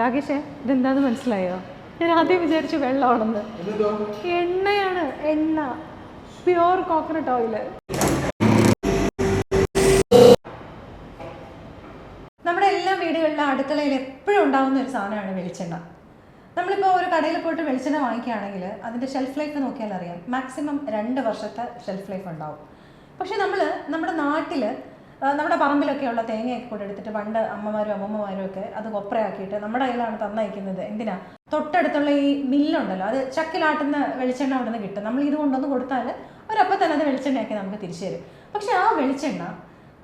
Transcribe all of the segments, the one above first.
രാകേഷേ ഇതെന്താന്ന് മനസ്സിലായോ? ഞാൻ ആദ്യം വിചാരിച്ചു വെള്ളമാണെന്ന്. എണ്ണയാണ് എണ്ണ. പ്യുവർ കോക്കനട്ട് ഓയിൽ നമ്മുടെ എല്ലാ വീടുകളിലും അടുക്കളയിൽ എപ്പോഴും ഉണ്ടാകുന്ന ഒരു സാധനമാണ് വെളിച്ചെണ്ണ. നമ്മളിപ്പോൾ ഒരു കടയിൽ പോയിട്ട് വെളിച്ചെണ്ണ വാങ്ങിക്കുകയാണെങ്കിൽ അതിന്റെ ഷെൽഫ് ലൈഫ് നോക്കിയാൽ അറിയാം മാക്സിമം രണ്ട് വർഷത്തെ ഷെൽഫ് ലൈഫ് ഉണ്ടാവും. പക്ഷെ നമ്മൾ നമ്മുടെ നാട്ടിൽ നമ്മുടെ പറമ്പിലൊക്കെയുള്ള തേങ്ങയൊക്കെ കൂടെ എടുത്തിട്ട് പണ്ട് അമ്മമാരും അമ്മമ്മമാരും ഒക്കെ അത് കൊപ്രയാക്കിയിട്ട് നമ്മുടെ കയ്യിലാണ് തന്നയക്കുന്നത്. എന്തിനാ? തൊട്ടടുത്തുള്ള ഈ മില്ലുണ്ടല്ലോ അത് ചക്കിലാട്ടുന്ന വെളിച്ചെണ്ണ അവിടെ നിന്ന് കിട്ടും. നമ്മൾ ഇത് കൊണ്ടൊന്ന് കൊടുത്താൽ ഒരപ്പം തന്നെ അത് വെളിച്ചെണ്ണയാക്കി നമുക്ക് തിരിച്ചു തരും. പക്ഷേ ആ വെളിച്ചെണ്ണ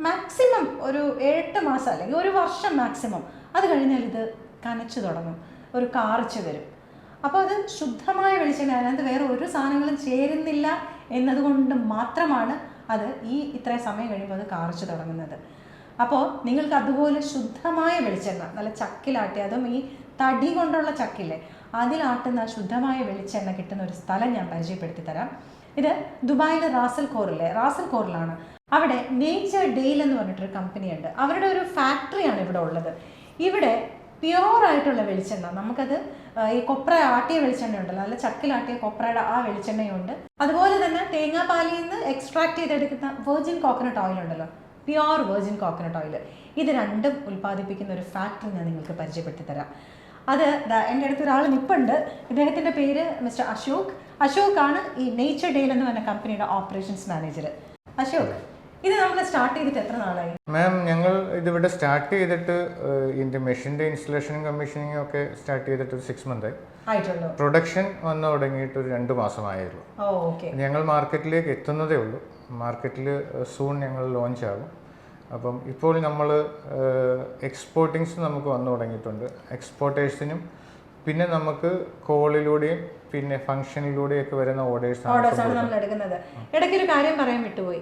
മാക്സിമം ഒരു എട്ട് മാസം അല്ലെങ്കിൽ ഒരു വർഷം മാക്സിമം അത് കഴിഞ്ഞാൽ ഇത് കനച്ചു തുടങ്ങും ഒരു കാറിച്ച് വരും. അപ്പോൾ അത് ശുദ്ധമായ വെളിച്ചെണ്ണ അതിനകത്ത് വേറെ ഒരു സാധനങ്ങളും ചേരുന്നില്ല എന്നതുകൊണ്ട് മാത്രമാണ് അത് ഈ ഇത്രയും സമയം കഴിയുമ്പോൾ അത് കാറിച്ച് തുടങ്ങുന്നത്. അപ്പോൾ നിങ്ങൾക്ക് അതുപോലെ ശുദ്ധമായ വെളിച്ചെണ്ണ നല്ല ചക്കിലാട്ടി അതും ഈ തടി കൊണ്ടുള്ള ചക്കില്ലേ അതിലാട്ടുന്ന ശുദ്ധമായ വെളിച്ചെണ്ണ കിട്ടുന്ന ഒരു സ്ഥലം ഞാൻ പരിചയപ്പെടുത്തി തരാം. ഇത് ദുബായിലെ റാസൽ കോറിലെ റാസൽ കോറിലാണ്. അവിടെ നേച്ചർ ഡെയിൽ എന്ന് പറഞ്ഞിട്ടൊരു കമ്പനിയുണ്ട് അവരുടെ ഒരു ഫാക്ടറിയാണ് ഇവിടെ ഉള്ളത്. ഇവിടെ പ്യുവർ ആയിട്ടുള്ള വെളിച്ചെണ്ണ നമുക്കത് ഈ കൊപ്ര ആട്ടിയ വെളിച്ചെണ്ണ ഉണ്ടല്ലോ നല്ല ചക്കിലാട്ടിയ കൊപ്രയുടെ ആ വെളിച്ചെണ്ണയുണ്ട്. അതുപോലെ തന്നെ തേങ്ങാപ്പാലിൽ നിന്ന് എക്സ്ട്രാക്ട് ചെയ്തെടുക്കുന്ന വെർജിൻ കോക്കനട്ട് ഓയിൽ ഉണ്ടല്ലോ പ്യുവർ വെർജിൻ കോക്കനട്ട് ഓയിൽ ഇത് രണ്ടും ഉൽപ്പാദിപ്പിക്കുന്ന ഒരു ഫാക്ടറി ഞാൻ നിങ്ങൾക്ക് പരിചയപ്പെടുത്തി തരാം അത് എന്റെ അടുത്ത് ഒരാൾ നിപ്പുണ്ട്. ഇദ്ദേഹത്തിന്റെ പേര് മിസ്റ്റർ അശോക്. അശോക് ആണ് ഈ നേച്ചർ ഡെയിൽ എന്ന് പറഞ്ഞ കമ്പനിയുടെ ഓപ്പറേഷൻസ് മാനേജർ അശോക് ഇത് നമ്മൾ സ്റ്റാർട്ട് ചെയ്തിട്ട് എത്ര നാളായി? മാം ഞങ്ങൾ ഇതിവിടെ സ്റ്റാർട്ട് ചെയ്തിട്ട് ഇതിന്റെ മെഷീന്റെ ഇൻസ്റ്റലേഷനും കമ്മീഷനിങ്ങും ഒക്കെ സ്റ്റാർട്ട് ചെയ്തിട്ട് ഒരു സിക്സ് മന്ത് ആയി. ആയിട്ടുള്ളൂ പ്രൊഡക്ഷൻ വന്നു തുടങ്ങിയിട്ട് ഒരു രണ്ട് മാസമായുള്ളൂ. ഓക്കെ ഞങ്ങൾ മാർക്കറ്റിലേക്ക് എത്തുന്നതേ ഉള്ളൂ. മാർക്കറ്റിൽ സൂൺ ഞങ്ങൾ ലോഞ്ച് ആകും. അപ്പം ഇപ്പോൾ നമ്മൾ എക്സ്പോർട്ടിങ്സ് നമുക്ക് വന്നു തുടങ്ങിയിട്ടുണ്ട്. എക്സ്പോർട്ടേഴ്സിനും പിന്നെ നമുക്ക് കോളിലൂടെയും പിന്നെ ഫംഗ്ഷനിലൂടെയൊക്കെ വരുന്ന ഓർഡേഴ്സ് ആണ് നമ്മൾ എടുക്കുന്നത്. ഇടയ്ക്ക് ഒരു കാര്യം പറയാൻ വിട്ടുപോയി.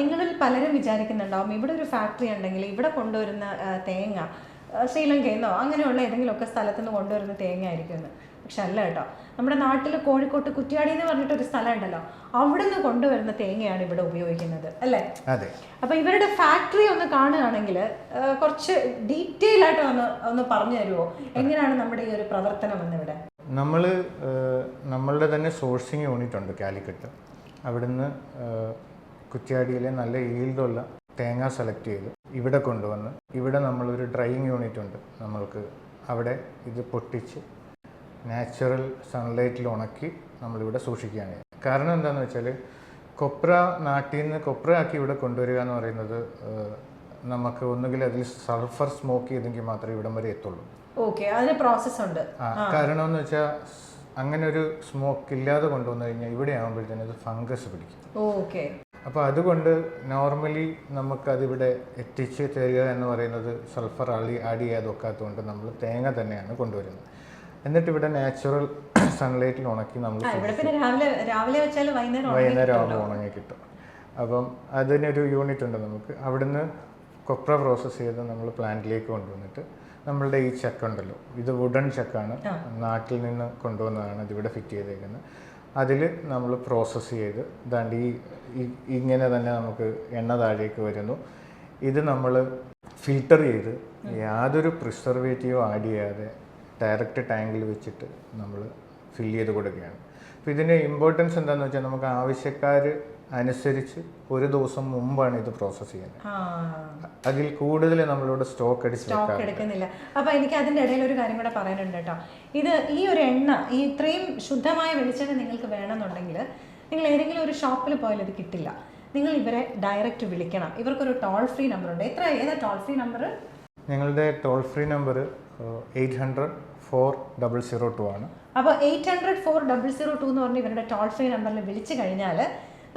നിങ്ങളിൽ പലരും വിചാരിക്കുന്നുണ്ടാവും ഇവിടെ ഒരു ഫാക്ടറി ഉണ്ടെങ്കിൽ ഇവിടെ കൊണ്ടുവരുന്ന തേങ്ങ ശ്രീലങ്കയിൽ നിന്നോ അങ്ങനെയുള്ള ഏതെങ്കിലുമൊക്കെ സ്ഥലത്തു നിന്ന് കൊണ്ടുവരുന്ന തേങ്ങ ആയിരിക്കും എന്ന് പക്ഷെ അല്ല കേട്ടോ. നമ്മുടെ നാട്ടിൽ കോഴിക്കോട്ട് കുറ്റ്യാടി എന്ന് പറഞ്ഞിട്ട് ഒരു സ്ഥലം ഉണ്ടല്ലോ അവിടെ നിന്ന് കൊണ്ടുവരുന്ന തേങ്ങയാണ് ഇവിടെ ഉപയോഗിക്കുന്നത്. അല്ലേ? അതെ. അപ്പോൾ ഇവരുടെ ഫാക്ടറി ഒന്ന് കാണുകയാണെങ്കിൽ കുറച്ച് ഡീറ്റെയിൽ ആയിട്ട് ഒന്ന് ഒന്ന് പറഞ്ഞു തരുമോ എങ്ങനെയാണ് നമ്മുടെ ഈ ഒരു പ്രവർത്തനം എന്നിവിടെ നമ്മൾ നമ്മളുടെ തന്നെ സോഴ്സിങ് യൂണിറ്റ് ഉണ്ട് കാലിക്കറ്റ്. അവിടുന്ന് കുറ്റിയാടിയിലെ കുറ്റ്യാടിയിലെ നല്ല ഈൽഡുള്ള തേങ്ങ സെലക്ട് ചെയ്ത് ഇവിടെ കൊണ്ടുവന്ന് ഇവിടെ നമ്മളൊരു ഡ്രൈയിങ് യൂണിറ്റ് ഉണ്ട് നമ്മൾക്ക്. അവിടെ ഇത് പൊട്ടിച്ച് നാച്ചുറൽ സൺലൈറ്റിൽ ഉണക്കി നമ്മളിവിടെ സൂക്ഷിക്കുകയാണ്. കാരണം എന്താണെന്ന് വെച്ചാൽ കൊപ്ര നാട്ടിൽ നിന്ന് കൊപ്ര ആക്കി ഇവിടെ കൊണ്ടുവരിക എന്ന് പറയുന്നത് നമുക്ക് ഒന്നുകിൽ അതിൽ സൾഫർ സ്മോക്ക് ചെയ്തെങ്കിൽ മാത്രമേ ഇവിടം വരെ എത്തുള്ളൂ. ഓക്കെ അതിന് പ്രോസസ് ഉണ്ട്. കാരണം എന്ന് വെച്ചാൽ അങ്ങനെ ഒരു സ്മോക്ക് ഇല്ലാതെ കൊണ്ടുവന്നു കഴിഞ്ഞാൽ ഇവിടെ ആകുമ്പോഴത്തേനും അത് ഫംഗസ് പിടിക്കും. ഓക്കെ. അപ്പോൾ അതുകൊണ്ട് നോർമലി നമുക്ക് അതിവിടെ എത്തിച്ച് തരിക എന്ന് പറയുന്നത് സൾഫർ അളി ആഡ് ചെയ്യാതെ വെക്കാത്തതുകൊണ്ട് നമ്മൾ തേങ്ങ തന്നെയാണ് കൊണ്ടുവരുന്നത്. എന്നിട്ട് ഇവിടെ നാച്ചുറൽ സൺലൈറ്റിൽ ഉണക്കി നമ്മൾ രാവിലെ രാവിലെ വെച്ചാൽ വൈകുന്നേരം ആകുമ്പോൾ ഉണങ്ങി കിട്ടും. അപ്പം അതിനൊരു യൂണിറ്റ് ഉണ്ട് നമുക്ക്. അവിടുന്ന് കൊപ്ര പ്രോസസ്സ് ചെയ്ത് നമ്മൾ പ്ലാന്റിലേക്ക് കൊണ്ടുവന്നിട്ട് നമ്മളുടെ ഈ ചെക്ക് ഉണ്ടല്ലോ. ഇത് വുഡൻ ചെക്കാണ് നാട്ടിൽ നിന്ന് കൊണ്ടുവന്നതാണ് ഇതിവിടെ ഫിറ്റ് ചെയ്തേക്കുന്നത് അതിൽ നമ്മൾ പ്രോസസ്സ് ചെയ്ത് ദാണ്ട് ഈ- ഇങ്ങനെ തന്നെ നമുക്ക് എണ്ണ താഴേക്ക് വരുന്നു. ഇത് നമ്മൾ ഫിൽട്ടർ ചെയ്ത് യാതൊരു പ്രിസർവേറ്റീവ് ആഡ് ചെയ്യാതെ ഡയറക്റ്റ് ടാങ്കിൽ വെച്ചിട്ട് നമ്മൾ ഫില്ല് ചെയ്ത് കൊടുക്കുകയാണ്. അപ്പോൾ ഇതിന്റെ ഇമ്പോർട്ടൻസ് എന്താണെന്ന് വെച്ചാൽ നമുക്ക് ആവശ്യക്കാർ അനുസരിച്ച് ഒരു ദിവസം മുമ്പാണ് ഇത് പ്രോസസ് ചെയ്യുന്നത്. അതിൽ കൂടുതൽ നമ്മളോട് സ്റ്റോക്ക് അടിച്ച് സ്റ്റോക്ക് എടുക്കുന്നില്ല. അപ്പൊ എനിക്ക് അതിന്റെ ഇടയിൽ ഒരു കാര്യം കൂടെ പറയാനുണ്ട് കേട്ടോ. ഇത് ഈ ഒരു എണ്ണ ഈ ഇത്രയും ശുദ്ധമായ വെളിച്ചെണ്ണ നിങ്ങൾക്ക് വേണമെന്നുണ്ടെങ്കിൽ നിങ്ങൾ ഏതെങ്കിലും ഒരു ഷോപ്പിൽ പോയാൽ ഇത് കിട്ടില്ല. നിങ്ങൾ ഇവരെ ഡയറക്റ്റ് വിളിക്കണം. ഇവർക്കൊരു ടോൾ ഫ്രീ നമ്പർ ഉണ്ട്. എത്ര ഏതാ ടോൾ ഫ്രീ നമ്പർ ഞങ്ങളുടെ toll free number eight hundred four double zero two ആണ്. അപ്പോൾ eight hundred four double zero two എന്ന് പറഞ്ഞ് ഇവരുടെ ടോൾ ഫ്രീ നമ്പറിൽ വിളിച്ചു കഴിഞ്ഞാൽ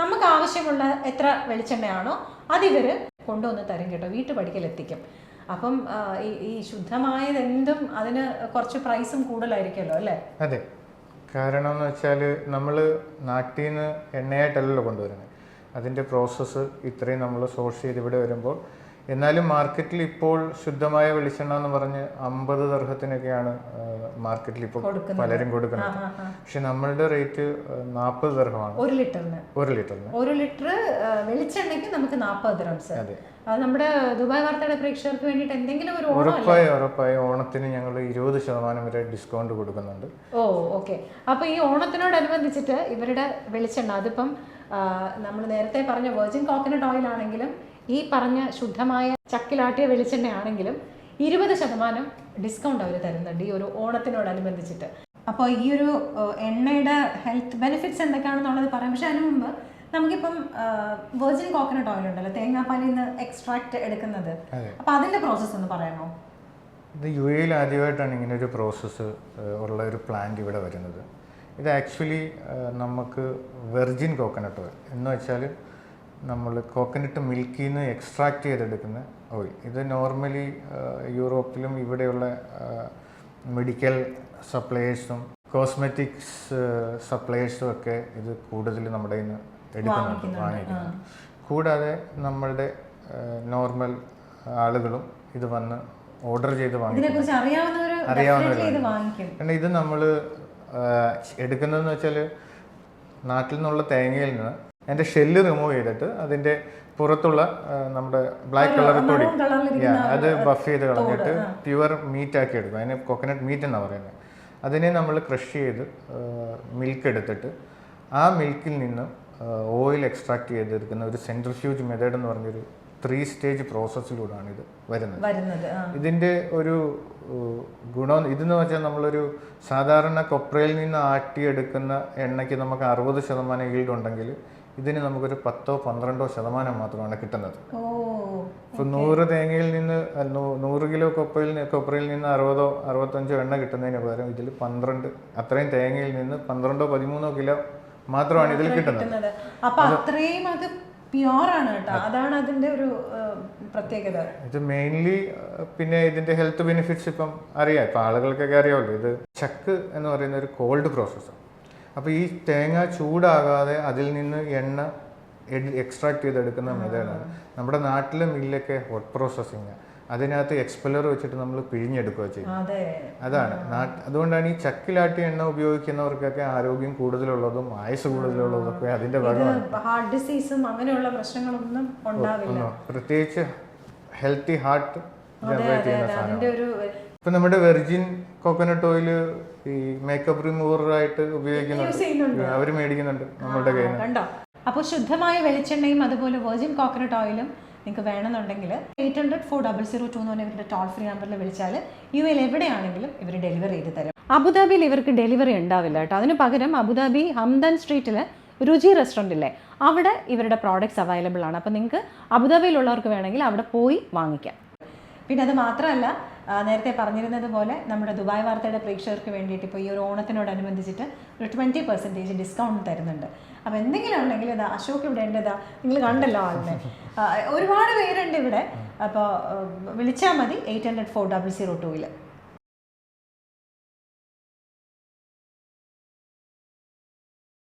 നമുക്ക് ആവശ്യമുള്ള എത്ര വെളിച്ചെണ്ണയാണോ അത് ഇവർ കൊണ്ടുവന്ന് തരും കേട്ടോ. വീട്ടുപടിക്കൽ എത്തിക്കും. അപ്പം ഈ ശുദ്ധമായതെന്തും അതിന് കുറച്ച് പ്രൈസും കൂടുതലായിരിക്കുമല്ലോ അല്ലേ? അതെ. കാരണം എന്ന് വെച്ചാൽ നമ്മൾ നാട്ടിൽ നിന്ന് എണ്ണയായിട്ടല്ലല്ലോ കൊണ്ടുവരുന്നത് അതിന്റെ പ്രോസസ്സ് ഇത്രയും നമ്മൾ സോഴ്സ് ചെയ്ത് ഇവിടെ വരുമ്പോൾ എന്നാലും മാർക്കറ്റിൽ ഇപ്പോൾ ശുദ്ധമായ വെളിച്ചെണ്ണ എന്ന് പറഞ്ഞ് അമ്പത് ദർഹത്തിനൊക്കെയാണ് മാർക്കറ്റിൽ ഇപ്പോൾ പലരും കൊടുക്കുന്നത്. പക്ഷെ നമ്മളുടെ റേറ്റ് നാൽപ്പത് ദർഹമാണ്. ഒരു ലിറ്ററിന്. ഒരു ലിറ്ററിന്. ഒരു ലിറ്റർ വെളിച്ചെണ്ണയ്ക്ക് നമുക്ക് നാൽപ്പത് ദ്രംസ് അതെ. നമ്മുടെ ദുബായ് വാർത്തയുടെ പ്രേക്ഷകർക്ക് വേണ്ടിയിട്ട് എന്തെങ്കിലും ഒരു ഉറപ്പായി ഉറപ്പായി ഓണത്തിന് ഞങ്ങൾ ഇരുപത് ശതമാനം വരെ ഡിസ്കൗണ്ട് കൊടുക്കുന്നുണ്ട്. Oh okay. അപ്പൊ ഈ ഓണത്തിനോടനുബന്ധിച്ചിട്ട് ഇവരുടെ വെളിച്ചെണ്ണ അതിപ്പം നമ്മൾ നേരത്തെ പറഞ്ഞ വെർജിൻ കോക്കനട്ട് ഓയിൽ ആണെങ്കിലും ഈ പറഞ്ഞ ശുദ്ധമായ ചക്കിലാട്ടിയ വെളിച്ചെണ്ണ ആണെങ്കിലും ഇരുപത് ശതമാനം ഡിസ്കൗണ്ട് അവർ തരുന്നുണ്ട് ഈ ഒരു ഓണത്തിനോടനുബന്ധിച്ചിട്ട്. അപ്പോൾ ഈ ഒരു എണ്ണയുടെ ഹെൽത്ത് ബെനിഫിറ്റ്സ് എന്തൊക്കെയാണെന്നുള്ളത് പറയാം. പക്ഷേ അതിന് മുമ്പ് നമുക്കിപ്പം വെർജിൻ കോക്കനട്ട് ഓയിൽ ഉണ്ടല്ലോ തേങ്ങാപ്പാലിൽ നിന്ന് എക്സ്ട്രാക്ട് എടുക്കുന്നത്. അപ്പോൾ അതിന്റെ പ്രോസസ്സ് ഒന്ന് പറയാമോ? ഇത് യു എയിൽ ആദ്യമായിട്ടാണ് ഇങ്ങനെ ഒരു പ്രോസസ്സ് ഉള്ള ഒരു പ്ലാന്റ് ഇവിടെ വരുന്നത്. ഇത് ആക്ച്വലി നമുക്ക് വെർജിൻ കോക്കനട്ട് ഓയിൽ എന്ന് വെച്ചാൽ നമ്മൾ കോക്കനട്ട് മിൽക്കിൽ നിന്ന് എക്സ്ട്രാക്ട് ചെയ്തെടുക്കുന്ന ഓയിൽ. ഇത് നോർമലി യൂറോപ്പിലും ഇവിടെയുള്ള മെഡിക്കൽ സപ്ലയേഴ്സും കോസ്മെറ്റിക്സ് സപ്ലയേഴ്സും ഒക്കെ ഇത് കൂടുതൽ നമ്മുടെ നിന്ന് എടുക്കുന്നുണ്ട് വാങ്ങിക്കുന്നുണ്ട്. കൂടാതെ നമ്മളുടെ നോർമൽ ആളുകളും ഇത് വന്ന് ഓർഡർ ചെയ്ത് വാങ്ങിക്കും. അറിയാവുന്നവർ കാരണം ഇത് നമ്മൾ എടുക്കുന്നതെന്ന് വെച്ചാൽ നാട്ടിൽ നിന്നുള്ള തേങ്ങയിൽ നിന്ന് അതിന്റെ ഷെല്ല് റിമൂവ് ചെയ്തിട്ട് അതിന്റെ പുറത്തുള്ള നമ്മുടെ ബ്ലാക്ക് കളർ Yeah, അത് ബഫ് ചെയ്ത് കളഞ്ഞിട്ട് പ്യുവർ മീറ്റ് ആക്കി എടുക്കും. അതിന് കോക്കനട്ട് മീറ്റ് എന്നാണ് പറയുന്നത് അതിനെ നമ്മൾ ക്രഷ് ചെയ്ത് മിൽക്ക് എടുത്തിട്ട് ആ മിൽക്കിൽ നിന്ന് ഓയിൽ എക്സ്ട്രാക്ട് ചെയ്തെടുക്കുന്ന ഒരു സെൻട്രിഫ്യൂജ് മെത്തേഡ് എന്ന് പറഞ്ഞൊരു ത്രീ സ്റ്റേജ് പ്രോസസ്സിലൂടെയാണ് ഇത് വരുന്നത്. ഇതിന്റെ ഒരു ഗുണം ഇതെന്ന് വെച്ചാൽ നമ്മളൊരു സാധാരണ കൊപ്രയിൽ നിന്ന് ആട്ടിയെടുക്കുന്ന എണ്ണയ്ക്ക് നമുക്ക് അറുപത് ശതമാനം ഈൽഡ് ഉണ്ടെങ്കിൽ ഇതിന് നമുക്കൊരു പത്തോ പന്ത്രണ്ടോ ശതമാനം മാത്രമാണ് കിട്ടുന്നത്. ഇപ്പൊ നൂറ് തേങ്ങയിൽ നിന്ന് നൂറ് കിലോ കൊപ്പയിൽ കൊപ്രയിൽ നിന്ന് അറുപതോ അറുപത്തഞ്ചോ എണ്ണ കിട്ടുന്നതിന് പകരം ഇതിൽ പന്ത്രണ്ട് അത്രയും തേങ്ങയിൽ നിന്ന് പന്ത്രണ്ടോ പതിമൂന്നോ കിലോ മാത്രമാണ് ഇതിൽ കിട്ടുന്നത്. കിട്ടുന്നത്. അപ്പൊ അത്രയും അത് പ്യുവർ ആണ് കേട്ടോ അതാണ് അതിന്റെ ഒരു പ്രത്യേകത. ഇത് മെയിൻലി പിന്നെ ഇതിന്റെ ഹെൽത്ത് ബെനിഫിറ്റ്സ് ഇപ്പം അറിയാം. ഇപ്പൊ ആളുകൾക്കൊക്കെ അറിയാമല്ലോ ഇത് ചക്ക് എന്ന് പറയുന്ന ഒരു കോൾഡ് പ്രോസസ്സാണ്. അപ്പോൾ ഈ തേങ്ങ ചൂടാകാതെ അതിൽ നിന്ന് എണ്ണ എക്സ്ട്രാക്ട് ചെയ്തെടുക്കുന്ന മെത്തേഡാണ് നമ്മുടെ നാട്ടിലെ മില്ലൊക്കെ ഹോട്ട് പ്രോസസ്സിങ് അതിനകത്ത് എക്സ്പെല്ലർ വെച്ചിട്ട് നമ്മൾ പിഴിഞ്ഞെടുക്കുക ചെയ്യും അതെ. അതാണ്. അതുകൊണ്ടാണ് ഈ ചക്കിലാട്ടി എണ്ണ ഉപയോഗിക്കുന്നവർക്കൊക്കെ ആരോഗ്യം കൂടുതലുള്ളതും ആയുസ് കൂടുതലുള്ളതും ഒക്കെ അതിന്റെ ഭാഗമാണ്. ഹാർട്ട് ഡിസീസും അങ്ങനെയുള്ള പ്രശ്നങ്ങളൊന്നും ഉണ്ടാവില്ല. പ്രത്യേകിച്ച് ഹെൽത്തി ഹാർട്ട് ജനറേറ്റ് ചെയ്യുന്ന സാധനം ഇപ്പൊ നമ്മുടെ വെർജിൻ കോക്കനട്ട് ഓയിൽ ഈ മേക്കപ്പ് റിമൂവറായിട്ട് ഉപയോഗിക്കുന്നുണ്ട്. അവർ മേടിക്കുന്നുണ്ട് നമ്മളുടെ കയ്യിൽ കണ്ടോ? അപ്പോൾ ശുദ്ധമായ വെളിച്ചെണ്ണയും അതുപോലെ വെർജിൻ കോക്കനട്ട് ഓയിലും നിങ്ങൾക്ക് വേണമെന്നുണ്ടെങ്കിൽ eight hundred four double zero two എന്ന് പറഞ്ഞ ഇവരുടെ ടോൾ ഫ്രീ നമ്പറിൽ വിളിച്ചാൽ യു എൽ എവിടെയാണെങ്കിലും ഇവർ ഡെലിവറി ചെയ്ത് തരും. അബുദാബിയിൽ ഇവർക്ക് ഡെലിവറി ഉണ്ടാവില്ല കേട്ടോ. അതിന് പകരം അബുദാബി ഹംദൻ സ്ട്രീറ്റിൽ രുചി റെസ്റ്റോറന്റ് ഇല്ലേ? അവിടെ ഇവരുടെ പ്രോഡക്റ്റ്സ് അവൈലബിൾ ആണ്. അപ്പോൾ നിങ്ങൾക്ക് അബുദാബിയിലുള്ളവർക്ക് വേണമെങ്കിൽ അവിടെ പോയി വാങ്ങിക്കാം. പിന്നെ അത് മാത്രമല്ല നേരത്തെ പറഞ്ഞിരുന്നത് പോലെ നമ്മുടെ ദുബായ് വാർത്തയുടെ പ്രേക്ഷകർക്ക് വേണ്ടിയിട്ട് ഇപ്പോൾ ഈ ഒരു ഓണത്തിനോടനുബന്ധിച്ചിട്ട് ഒരു ട്വന്റി പെർസെന്റേജ് ഡിസ്കൗണ്ട് തരുന്നുണ്ട്. അപ്പോൾ എന്തെങ്കിലും ഉണ്ടെങ്കിൽ ഇതാ അശോക് ഇവിടെ ഉണ്ട് ഇതാ നിങ്ങൾ കണ്ടല്ലോ ആളിനെ. ഒരുപാട് പേരുണ്ട് ഇവിടെ. അപ്പോൾ വിളിച്ചാൽ മതി eight hundred four double zero ടൂവിൽ